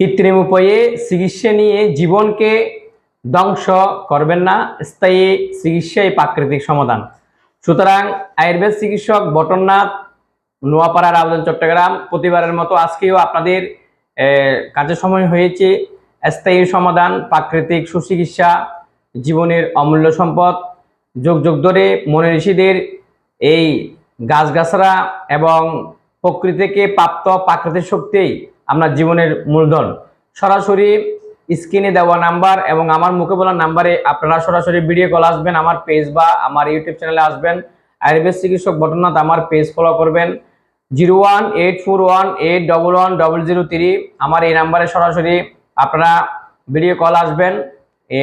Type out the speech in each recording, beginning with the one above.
কৃত্রিম উপায়ে চিকিৎসা নিয়ে জীবনকে ধ্বংস করবেন না। স্থায়ী চিকিৎসাই প্রাকৃতিক সমাধান। সুতরাং আয়ুর্বেদ চিকিৎসক বটননাথ নোয়াপাড়ার আবেদন চট্টগ্রাম প্রতিবারের মতো আজকেও আপনাদের কাজের সময় হয়েছে। স্থায়ী সমাধান, প্রাকৃতিক সুচিকিৎসা, জীবনের অমূল্য সম্পদ, যুগ যুগ ধরে মনে ঋষিদের এই গাছগাছরা এবং প্রকৃতিকে প্রাপ্ত প্রাকৃতিক শক্তিই আমরা জীবনের মূলধন। সরাসরি স্ক্রিনে দেওয়া নাম্বার এবং আমার মুখে বলা নাম্বারে আপনারা সরাসরি ভিডিও কল আসবেন, আমার পেজ বা আমার ইউটিউব চ্যানেলে আসবেন। আয়ুর্বেদ চিকিৎসক বটনাথ আমার পেজ ফলো করবেন। Zero one eight four one eight double one double zero three আমার এই নাম্বারে সরাসরি আপনারা ভিডিও কল আসবেন, এ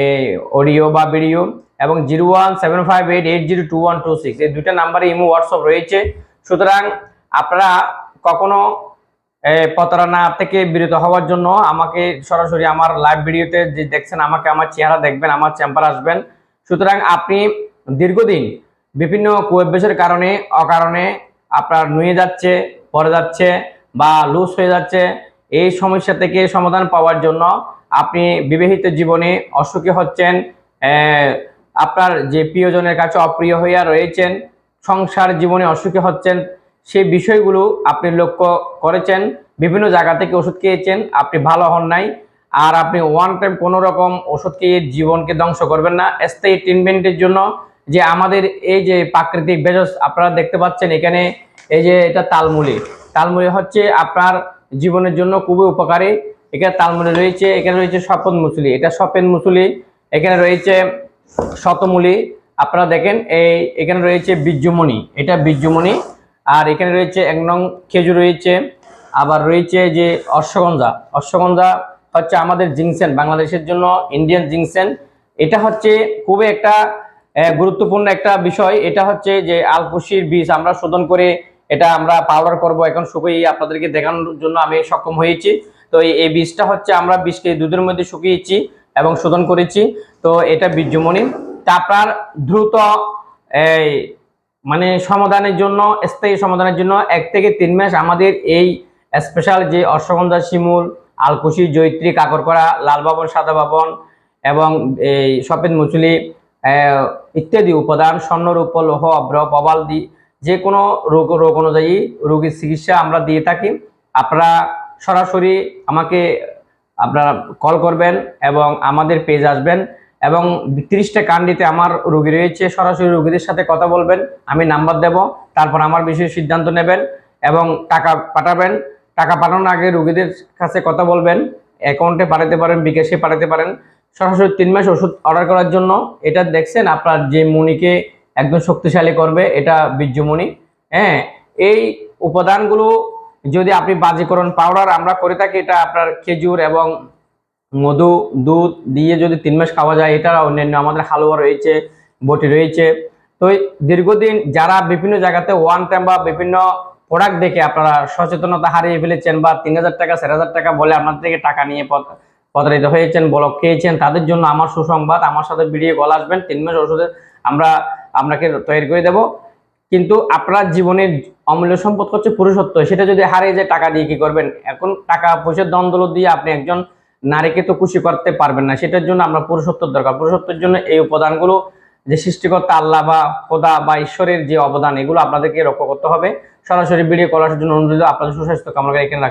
অডিও বা ভিডিও এবং zero one seven five eight eight zero two one two six এই দুটো নাম্বারে ইমো হোয়াটসঅ্যাপ রয়েছে। সুতরাং আপনারা কখনো প্রতারণা থেকে বিরত হওয়ার জন্য আমাকে সরাসরি আমার লাইভ ভিডিওতে যে দেখছেন, আমাকে আমার চেহারা দেখবেন, আমার চেম্বার আসবেন। সুতরাং আপনি দীর্ঘদিন বিভিন্ন কুঅভ্যাসের কারণে, অকারণে আপনার নুয়ে যাচ্ছে, পড়ে যাচ্ছে বা লুজ হয়ে যাচ্ছে, এই সমস্যা থেকে সমাধান পাওয়ার জন্য আপনি বিবাহিত জীবনে অসুখী হচ্ছেন। আপনার যে প্রিয়জনের কাছে অপ্রিয় হইয়া রয়েছেন, সংসার জীবনে অসুখী হচ্ছেন সেই বিষয়গুলো আপনি লক্ষ্য করেছেন, বিভিন্ন জায়গা থেকে ওষুধ খেয়েছেন, আপনি ভালো হন নাই, আর আপনি ওয়ান টাইম কোনো রকম ওষুধ খেয়ে জীবনকে ধ্বংস করবেন না। স্থায়ী ট্রিটমেন্টের জন্য যে আমাদের এই যে প্রাকৃতিক ভেষজ, আপনারা দেখতে পাচ্ছেন এখানে এই যে এটা তালমুলি। তালমুলি হচ্ছে আপনার জীবনের জন্য খুবই উপকারী। এখানে তালমুলি রয়েছে, এখানে রয়েছে সপন মুসুলি। এটা সপেন মুসুলি, এখানে রয়েছে শতমুলি। আপনারা দেখেন, এই এখানে রয়েছে বীর্যমণি। এটা বীর্যমণি আর এখানে রয়েছে এক নং খেজুর রয়েছে, আবার রয়েছে যে অশ্বগন্ধা। অশ্বগন্ধা হচ্ছে আমাদের জিংসেন, বাংলাদেশের জন্য ইন্ডিয়ান জিংসেন। এটা হচ্ছে খুবই একটা গুরুত্বপূর্ণ একটা বিষয়। এটা হচ্ছে যে আলকুশির বীজ, আমরা শোধন করে এটা আমরা পাউডার করব। এখন শুকিয়ে আপনাদেরকে দেখানোর জন্য আমি সক্ষম হয়েছি। তো এই- বীজটা হচ্ছে আমরা বীজকে দুধের মধ্যে শুকিয়েছি এবং শোধন করেছি। তো এটা বীর্যমণি। তা আপনার দ্রুত মানে সমাধানের জন্য, স্থায়ী সমাধানের জন্য এক থেকে তিন মাস আমাদের এই স্পেশাল যে অশ্বগন্ধা, শিমুল, আলকুশি জৈত্রী কাকরকড়া লাল বাবন, সাদা বাবন এবং এই সফেদ মুচুলি ইত্যাদি উপাদান, স্বর্ণরূপ, লৌহ, অভ্র, প্রবালদি, যে কোনো রোগ রোগ অনুযায়ী রোগীর চিকিৎসা আমরা দিয়ে থাকি। আপনারা সরাসরি আমাকে আপনারা কল করবেন এবং আমাদের পেজ আসবেন। এবং তিরিশটা কান্ডিতে আমার রোগী রয়েছে, সরাসরি রোগীদের সাথে কথা বলবেন, আমি নাম্বার দেব, তারপর আমার বিষয়ে সিদ্ধান্ত নেবেন এবং টাকা পাঠাবেন। টাকা পাঠানোর আগে রোগীদের কাছে কথা বলবেন অ্যাকাউন্টে পাঠাতে পারেন, বিকাশে পাঠাতে পারেন। সরাসরি তিন মাস ওষুধ অর্ডার করার জন্য, এটা দেখছেন আপনার যে মণিকে একদম শক্তিশালী করবে, এটা বীর্যমণি হ্যাঁ এই উপাদানগুলো যদি আপনি বাজিকরণ পাউডার আমরা করে থাকি, এটা আপনার খেজুর এবং মধু, দুধ দিয়ে যদি তিন মাস খাওয়া যায় এটা অন্যান্য আমাদের হালুয়া রয়েছে, বটি রয়েছে। তো দীর্ঘদিন যারা বিভিন্ন জায়গাতে ওয়ান টাইম বা বিভিন্ন প্রোডাক্ট দেখে আপনারা সচেতনতা হারিয়ে ফেলেছেন বা তিন হাজার টাকা, চার হাজার টাকা বলে আপনার থেকে টাকা নিয়ে প্রতারিত হয়েছেন বলক খেয়েছেন, তাদের জন্য আমার সুসংবাদ, আমার সাথে ভিডিও কল আসবেন, তিন মাস ওষুধে আমরা আপনাকে তৈরি করে দেব। কিন্তু আপনার জীবনের অমূল্য সম্পদ হচ্ছে পুরুষত্ব, সেটা যদি হারিয়ে যায়, টাকা দিয়ে কি করবেন? এখন টাকা পয়সার দ্বন্দ্ব দিয়ে আপনি একজন নারীকে তো খুশি করতে পারবেন না। সেটার জন্য আমরা পুরুষত্বর দরকার। পুরুষত্বের জন্য এই উপাদানগুলো, যে সৃষ্টিকর্তা আল্লাহ বা খোদা বা ঈশ্বরের যে অবদান, এগুলো আপনাদেরকে রক্ষা করতে হবে। সরাসরি ভিডিও করার জন্য অনুরোধ, আপনাদের সুস্বাস্থ্য কামনা এখানে রাখছি।